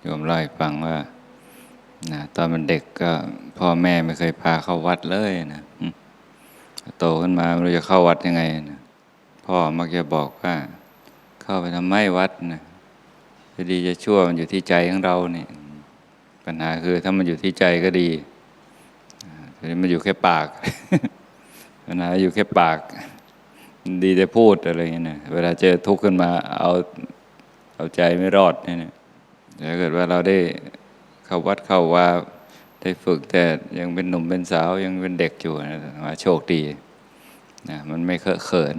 โยมเล่าให้ฟังว่านะตอนมันเด็กก็พ่อแม่ไม่เคยพาเข้าวัดเลยนะโตขึ้นมาไม่รู้จะเข้าวัดยังไงนะพ่อมักจะบอกว่า เข้าไปทำไมวัดนะจะดีจะชั่วมันอยู่ที่ใจของเราเนี่ยปัญหาคือถ้ามันอยู่ที่ใจก็ดีอ่าทีนี้มันอยู่แค่ปากปัญหาอยู่แค่ปาก ดีแต่พูดอะไรอย่างเงี้ยนะเวลาเจอทุกข์ขึ้นมาเอาเอาใจไม่รอดเนี่ย ถ้าเกิดว่าเราได้เข้าวัดเข้าว่าได้ฝึกแต่ยังเป็นหนุ่มเป็นสาวยังเป็นเด็กอยู่นะว่าโชคดีนะมันไม่เคอะเขิน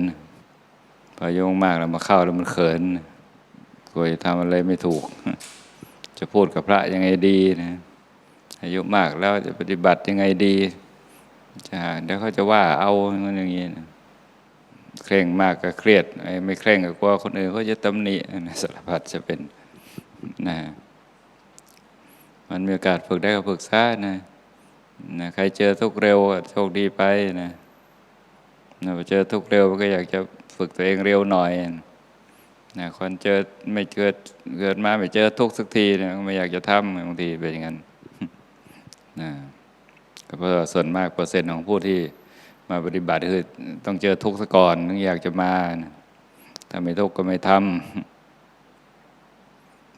พอโยงมากแล้วมาเข้าแล้วมันเขินกลัวจะทำอะไรไม่ถูก จะพูดกับพระยังไงดีนะอายุมากแล้วจะปฏิบัติยังไงดีจะเดี๋ยวเขาจะว่าเอามันอย่างนี้นะเคร่งมากก็เครียดไอ้ไม่เคร่งก็กลัวคนอื่นเขาจะตำหนินะสารพัดจะเป็น นะมันมีโอกาสฝึกได้ก็ฝึกซะนะนะใครเจอทุกเร็วโชคดีไปนะนะพอเจอทุกเร็วก็อยากจะฝึกตัวเองเร็วหน่อยนะคนเจอไม่เกิดเกิดมาไม่เจอทุกสักทีนะไม่อยากจะทำบางทีเป็นอย่างนั้นนะก็เพราะส่วนมากเปอร์เซ็นต์ของผู้ที่มาปฏิบัติคือต้องเจอทุกข์ซะก่อนถึงอยากจะมานะถ้าไม่ทุกข์ก็ไม่ทำ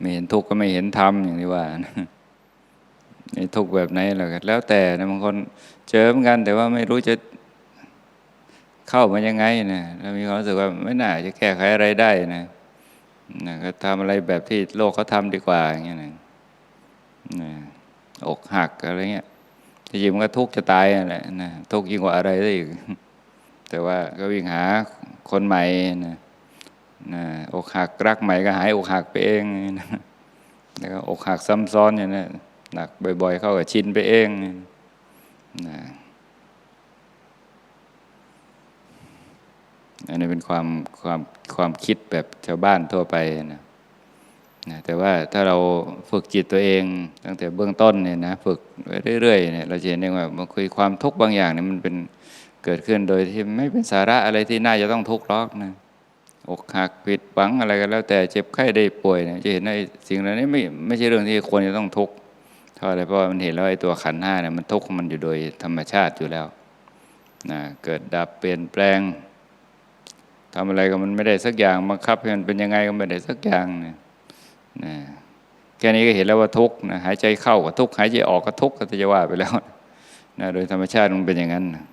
ไม่เห็นทุกข์ก็ไม่เห็นธรรมอย่างที่ว่านะนี่ทุกข์แบบไหนล่ะก็แล้วแต่นะบางคนเจอเหมือนกัน แต่ว่าไม่รู้จะเข้ามายังไงนะแล้วมีความรู้สึกว่าไม่น่าจะแก้ไขอะไรได้นะนะก็ทำอะไรแบบที่โลกเขาทำดีกว่าอย่างเงี้ยนะนะอกหักอะไรเงี้ยที่จริงมันก็ทุกข์จะตายนั่นแหละนะทุกข์ยิ่งกว่าอะไรได้อีกแต่ว่าก็วิ่งหาคนใหม่นะ อกหักรักใหม่ก็หายอกหักไปเองแล้วก็อกหักซ้ำซ้อนอย่างนี้นหนักบ่อยๆ เข้ากับชินไปเองนะอันนี้เป็นความความความคิดแบบชาวบ้านทั่วไปนะนะแต่ว่าถ้าเราฝึกจิตตัวเอง ตั้งแต่เบื้องต้นเนี่ยนะฝึกไปเรื่อยๆเนี่ยเราจะเห็นว่ามันคุยความทุกข์บางอย่างเนี่ยมันเป็นเกิดขึ้นโดยที่ไม่เป็นสาระอะไรที่น่าจะต้องทุกข์หรอกนะ อกหักผิดหวังอะไรกันแล้ว แต่เจ็บไข้ได้ป่วยเนี่ยจะเห็นในสิ่งเหล่านี้ไม่ไม่ใช่เรื่องที่ควรจะต้องทุกข์เพราไรเพราะมันเห็นแล้วไอ้ตัวขันห้าเนี่ยมันทุกข์มันอยู่โดยธรรมชาติอยู่แล้วนะเกิดดับเปลี่ยนแปลงทำอะไรก็มันไม่ได้สักอย่างบังคับให้มันเป็นยังไงก็ไม่ได้สักอย่างเนี่ยนะแค่นี้ก็เห็นแล้วว่าทุกข์นะหายใจเข้าก็ทุกข์หายใจออกก็ทุกข์ก็จะว่าไปแล้วนะโดยธรรมชาติมันเป็นอย่างนั้นนะ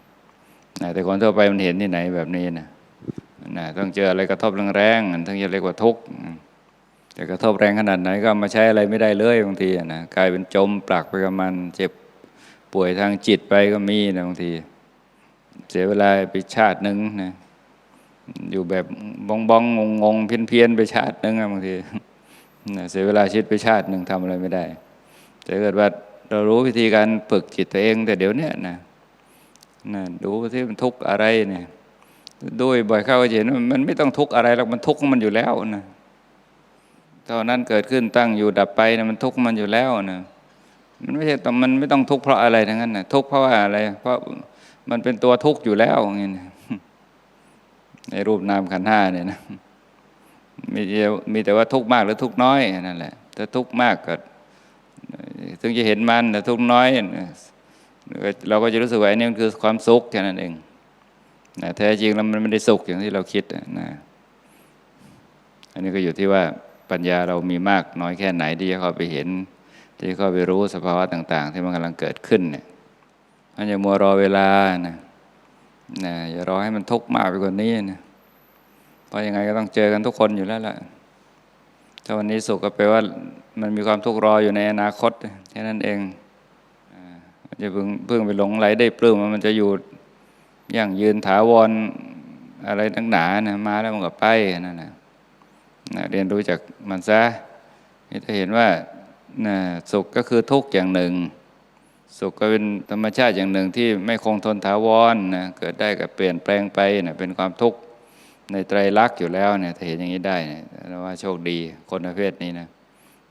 แต่คนทั่วไปมันเห็นที่ไหนแบบนี้นะ นะต้องเจออะไรกระทบแรงๆถึงจะเรียกว่าทุกข์แต่กระทบแรงขนาดไหนก็มาใช้อะไรไม่ได้เลยบางทีนะกลายเป็นจมปลักไปกับมันเจ็บป่วยทางจิตไปก็มีนะบางที เสียเวลาไปชาติหนึ่งนะอยู่แบบบ้องบ้องงงงเพี้ยนเพียนๆไปชาติหนึ่งอะบางทีนะเสียเวลาชีวิตไปชาติหนึ่งทำอะไรไม่ได้แต่เกิดว่าเรารู้วิธีการฝึกจิตตัวเอง แต่เดี๋ยวนี้นะนะดูที่มันทุกข์อะไรเนี่ย ดูบ่อยเข้าก็เห็นว่ามันไม่ต้องทุกข์อะไรหรอกมันทุกข์มันอยู่แล้วนะเท่านั้นเกิดขึ้นตั้งอยู่ดับไปนะมันทุกข์มันอยู่แล้วนะมันไม่ใช่ต้องมันไม่ต้องทุกข์เพราะอะไรทั้งนั้นนะทุกข์เพราะว่าอะไร เพราะมันเป็นตัวทุกข์อยู่แล้วอย่างนี้ในรูปนามขันห้าเนี่ยนะมีแต่มีแต่ว่าทุกข์มากหรือทุกข์น้อยนั่นแหละถ้าทุกข์มากก็ถึงจะเห็นมันแต่ทุกข์น้อยเราก็จะรู้สึกว่าอันนี้มันคือความสุขแค่นั้นเอง นะแท้จริงแล้วมันไม่ได้สุขอย่างที่เราคิดนะอันนี้ก็อยู่ที่ว่าปัญญาเรามีมากน้อยแค่ไหนที่จะเข้าไปเห็น ที่เข้าไปรู้สภาวะต่าง ๆ ที่มันกำลังเกิดขึ้นเนี่ยมันอย่ามัวรอเวลานะนะอย่ารอให้มันทุกข์มากไปกว่านี้นะเพราะยังไงก็ต้องเจอกันทุกคนอยู่แล้วล่ะถ้าวันนี้สุขก็แปลว่ามันมีความทุกข์รออยู่ในอนาคตแค่นั้นเองจะเพิ่งเพิ่งไปหลงไหลได้ปลื้มมันจะอยู่ ย่างยืนถาวรอะไรตั้งหนานะมาแล้วมันก็ไปนั่นนะนะเรียนรู้จากมันซะนี่ถ้าเห็นว่านะสุขก็คือทุกข์อย่างหนึ่ง สุขก็เป็นธรรมชาติอย่างหนึ่งที่ไม่คงทนถาวรนะเกิดได้กับเปลี่ยนแปลงไปนะเป็นความทุกข์ในไตรลักษณ์อยู่แล้วเนี่ยถ้าเห็นอย่างนี้ได้เนี่ยแปลว่าโชคดีคนประเภทนี้นะ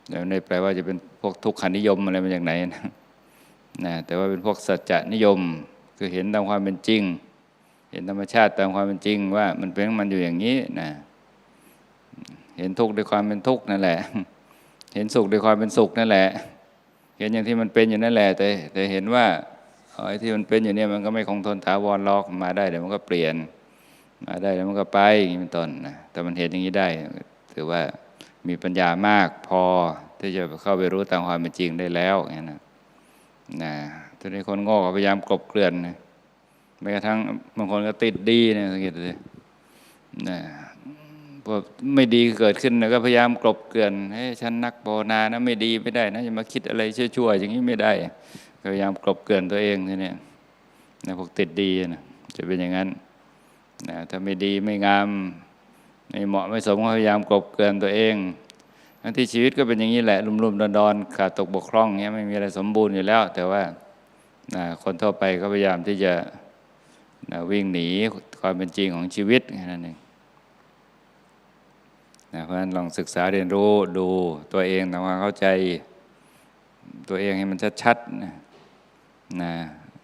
เดี๋ยวไม่แปลว่าจะเป็นพวกทุกขานิยมอะไรมาจากไหนนะนะแต่ว่าเป็นพวกสัจจนิยมคือเห็นตามความเป็นจริง เห็นธรรมชาติตามความเป็นจริงว่ามันเป็นมันอยู่อย่างนี้นะเห็นทุกข์ด้วยความเป็นทุกข์นั่นแหละ เห็นสุขด้วยความเป็นสุขนั่นแหละ เห็นอย่างที่มันเป็นอยู่นั่นแหละ แต่แต่เห็นว่าไอ้ที่มันเป็นอยู่เนี่ยมันก็ไม่คงทนถาวรหรอกมาได้เดี๋ยวมันก็เปลี่ยน มาได้แล้วมันก็ไปอย่างนี้เป็นต้นนะแต่มันเห็นอย่างนี้ได้ ถือว่ามีปัญญามากพอที่จะเข้าไปรู้ตามความเป็นจริงได้แล้วอย่างนี้นะนะทีนี้คนโง่ก็พยายามกลบเกลื่อนนะ แม้กระทั่งบางคนก็ติดดีนะสังเกตดูนะพวกไม่ดีเกิดขึ้นก็พยายามกลบเกลื่อนให้ฉันนักภาวนานะไม่ดีไม่ได้นะจะมาคิดอะไรชั่วๆอย่างนี้ไม่ได้พยายามกลบเกลื่อนตัวเองทีนี้นะพวกติดดีนะจะเป็นอย่างนั้นนะถ้าไม่ดีไม่งามไม่เหมาะไม่สมก็พยายามกลบเกลื่อนตัวเองทั้งที่ชีวิตก็เป็นอย่างนี้แหละลุ่มๆดอนๆขาดตกบกพร่องเงี้ยไม่มีอะไรสมบูรณ์อยู่แล้ว แต่ว่านะคนทั่วไปก็พยายามที่จะ นะวิ่งหนีความเป็นจริงของชีวิตแค่นั้นเองนะเพราะฉะนั้นลองศึกษาเรียนรู้ดูตัวเองทำความเข้าใจตัวเองให้มันชัดๆนะนะ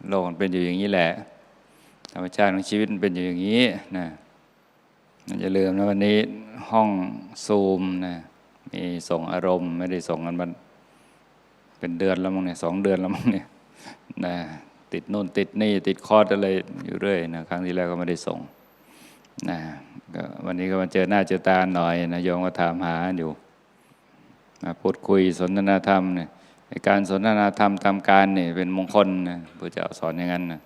โลกมันเป็นอยู่อย่างนี้แหละ ธรรมชาติของชีวิตมันเป็นอยู่อย่างนี้นะอย่าลืมนะวันนี้ห้องซูมนะมีส่งอารมณ์ ไม่ได้ส่งกันมันเป็นเดือนแล้วมั้งเนี่ยสองเดือนแล้วมั้งเนี่ยนะ ติดนู่นติดนี่ติดคอร์สอะไรอยู่เรื่อยนะครั้งที่แล้วก็ไม่ได้ส่งนะก็วันนี้ก็มาเจอหน้าเจอตาหน่อยนะโยมก็ถามหาอยู่มาพูดคุยสนทนาธรรมเนี่ยการสนทนาธรรมทำการเนี่ยเป็นมงคลนะพระเจ้าสอนอย่างนั้นนะ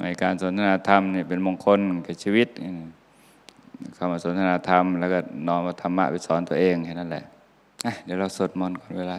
ในการสนทนาธรรมเนี่ยเป็นมงคลกับชีวิตเข้ามาสนทนาธรรม แล้วก็น้อมาธรรมะไปสอนตัวเองแค่นั้นแหละอะเดี๋ยวเราสวดมนต์ก่อนเวลา